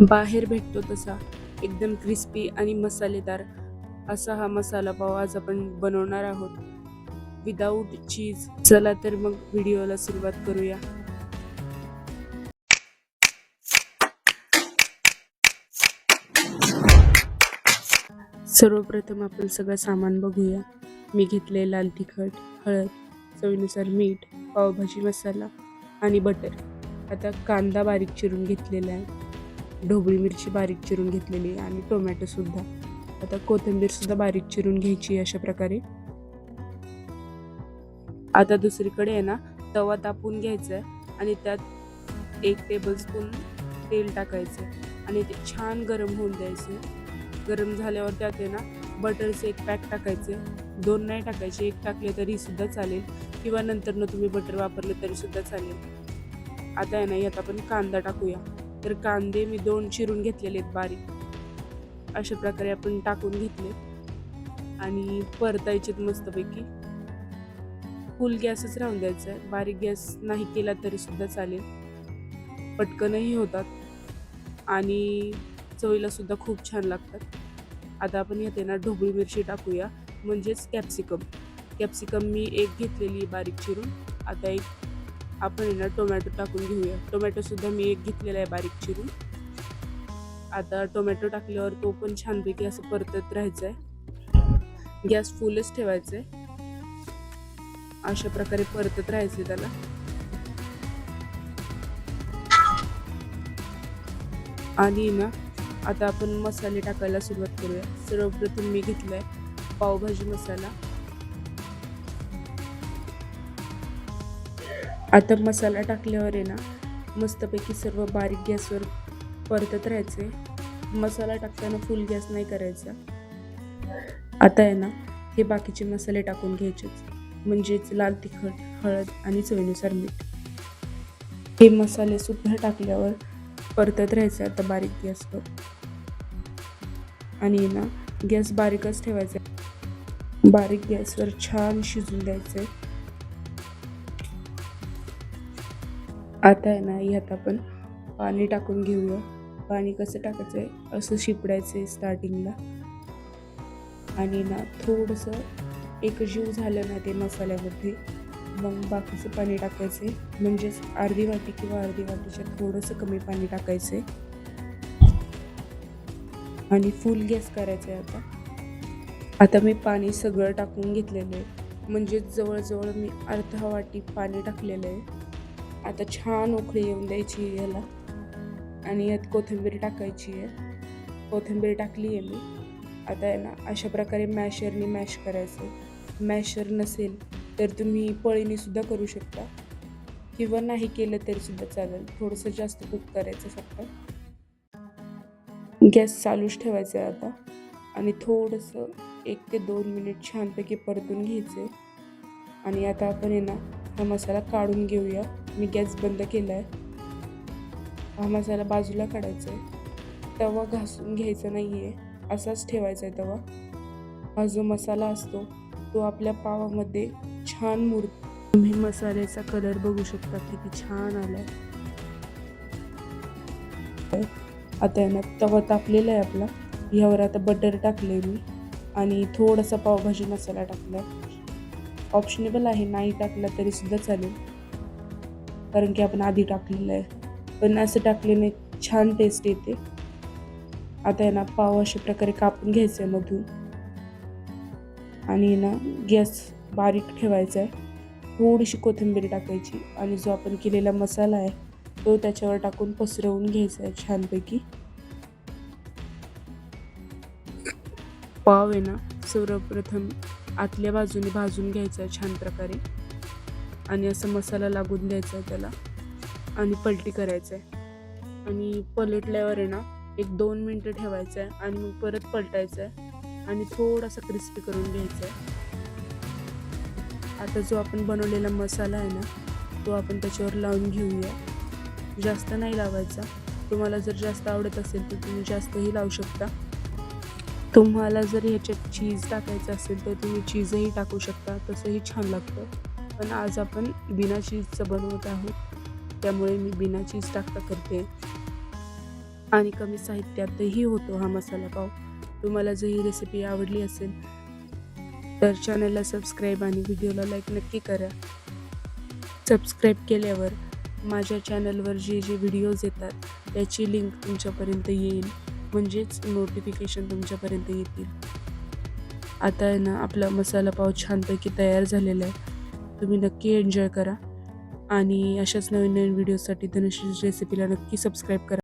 बाहेर भेटतो तसा. एकदम क्रिस्पी आणि मसालेदार असा हा मसाला पाव आज आपण बनवणार आहोत. विदाऊट चीज चला तर मग व्हिडिओला सुरुवात करूया. सर्वप्रथम आपण सगळं सामान बघूया. मी घेतले लाल तिखट हळद चवीनुसार मीठ पावभाजी मसाला आणि बटर. आता कांदा बारीक चिरून घेतलेला आहे. ढोबळी मिरची बारीक चिरून घेतलेली आहे आणि टोमॅटोसुद्धा आता कोथिंबीरसुद्धा बारीक चिरून घ्यायची अशा प्रकारे. आता दुसरीकडे आहे ना तवा तापून घ्यायचा आहे आणि त्यात एक टेबलस्पून तेल टाकायचं आणि ते छान गरम होऊन द्यायचे गरम झाल्यावर त्यात आहे ना बटरचे एक पॅक टाकायचे दोन नाही टाकायचे एक टाकले तरीसुद्धा चालेल. किंवा नंतरनं तुम्ही बटर वापरले तरीसुद्धा चालेल. आता आहे ना यात आपण कांदा टाकूया. तर कांदे मी दोन चिरून घेतलेले आहेत बारीक. अशा प्रकारे आपण टाकून घेतले. आणि परतायचेत मस्तपैकी फुल गॅसच राहून द्यायचा. आहे बारीक गॅस नाही केला तरी सुद्धा चालेल. पटकनही होतात. आणि चवीला सुद्धा खूप छान लागतात. आता आपण येते ना ढोबळी मिरची टाकूया. म्हणजेच कॅप्सिकम कॅप्सिकम मी एक घेतलेली बारीक चिरून. आता एक आपण आहे ना टोमॅटो टाकून घेऊया. टोमॅटो सुद्धा मी एक घेतलेला आहे बारीक चिरून. आता टोमॅटो टाकल्यावर तो पण छानपैकी असं परतत राहायचा आहे गॅस फुलच ठेवायचा आहे अशा प्रकारे परतत राहायचे त्याला. आणि ना आता आपण मसाले टाकायला सुरुवात करूया. सर्वप्रथम मी घेतलाय पावभाजी मसाला. आता मसाला टाकल्यावर आहे ना मस्तपैकी सर्व बारीक गॅसवर परतत राहायचे. मसाला टाकताना फुल गॅस नाही करायचा. आता आहे ना हे बाकीचे मसाले टाकून घ्यायचेच म्हणजेच लाल तिखट हळद आणि चवीनुसार मीठ. हे मसाले सुद्धा टाकल्यावर परतत राहायचं आता बारीक गॅसवर. आणि ना गॅस बारीकच ठेवायचा. बारीक गॅसवर छान शिजून द्यायचं. आता आहे ना ह्यात आपण पाणी टाकून घेऊया. पाणी कसं टाकायचं आहे? असं शिपडायचं आहे स्टार्टिंगला आणि ना थोडंसं एकजीव झालं ना ते मसाल्यामध्ये मग बाकीचं पाणी टाकायचे म्हणजेच अर्धी वाटी किंवा अर्धी वाटीच्या थोडंसं कमी पाणी टाकायचे आणि फुल गॅस करायचं आहे आता. आता मी पाणी सगळं टाकून घेतलेलं आहे. म्हणजेच जवळजवळ मी अर्धा वाटी पाणी टाकलेलं आहे. आता छान उकळी येऊन द्यायची आहे याला. आणि यात कोथिंबीर टाकायची आहे. कोथिंबीर टाकली आहे मी. आता आहे ना अशा प्रकारे मॅशरनी मॅश करायचं. मॅशर नसेल तर तुम्ही पळीनेसुद्धा करू शकता. किंवा नाही केलं तरीसुद्धा चालेल. थोडंसं जास्त कुक करायचं फक्त. गॅस चालूच ठेवायचा आहे आता. आणि थोडंसं एक ते दोन मिनिट छानपैकी परतून घ्यायचं आहे. आणि आता आपण आहे ना हा मसाला काढून घेऊया. मी गॅस बंद केला आहे हा मसाला बाजूला काढायचा आहे तवा घासून घ्यायचा नाही आहे असाच ठेवायचा आहे तवा. हा जो मसाला असतो तो आपल्या पावामध्ये छान मुर तुम्ही मसाल्याचा कलर बघू शकता किती छान आलाय. आता आहे ना तवा तापलेला आहे आपला. ह्यावर आता बटर टाकले मी. आणि थोडासा पावभाजी मसाला टाकला ऑप्शनेबल आहे नाही टाकला तरी सुद्धा चालेल. कारण की आपण आधी टाकलेलं आहे. पण असं टाकल्याने छान टेस्ट येते. आता आहे ना पाव अशा प्रकारे कापून घ्यायचं आहे मधून. आणि ना गॅस बारीक ठेवायचा आहे. थोडीशी कोथिंबीर टाकायची आणि जो आपण केलेला मसाला आहे तो त्याच्यावर टाकून पसरवून घ्यायचा आहे छानपैकी. पाव आहे ना सर्वप्रथम आतल्या बाजूने भाजून घ्यायचं आहे छान प्रकारे. आणि असं मसाला लागून द्यायचा आहे त्याला. आणि पलटी करायचं आहे आणि पलटल्यावर आहे ना एक दोन मिनटं ठेवायचं आहे आणि मग परत पलटायचं आहे आणि थोडासा क्रिस्पी करून घ्यायचा आहे आता जो आपण बनवलेला मसाला आहे ना तो आपण त्याच्यावर लावून घेऊया. जास्त नाही लावायचा. तुम्हाला जर जास्त आवडत असेल तर तुम्ही जास्तही लावू शकता. तुम्हाला जर ह्याच्यात चीज टाकायचं असेल तर तुम्ही चीजही टाकू शकता तसंही छान लागतं. पण आज आपण बिना चीजचं बनवत आहोत. त्यामुळे मी बिना चीज टाकता करते. आणि कमी साहित्यातही होतो हा मसाला पाव. तुम्हाला जर ही रेसिपी आवडली असेल तर चॅनलला सबस्क्राईब आणि व्हिडिओला लाईक नक्की करा. सबस्क्राईब केल्यावर माझ्या चॅनलवर जे जे व्हिडिओज येतात त्याची लिंक तुमच्यापर्यंत येईल. म्हणजेच नोटिफिकेशन तुमच्यापर्यंत येतील. आता आहे ना आपला मसाला पाव छानपैकी तयार झालेला आहे. तुम्ही नक्की एन्जॉय करा. आणि अशाच नवीन नवीन व्हिडिओसाठी धनुश्री रेसिपीला नक्की सबस्क्राईब करा.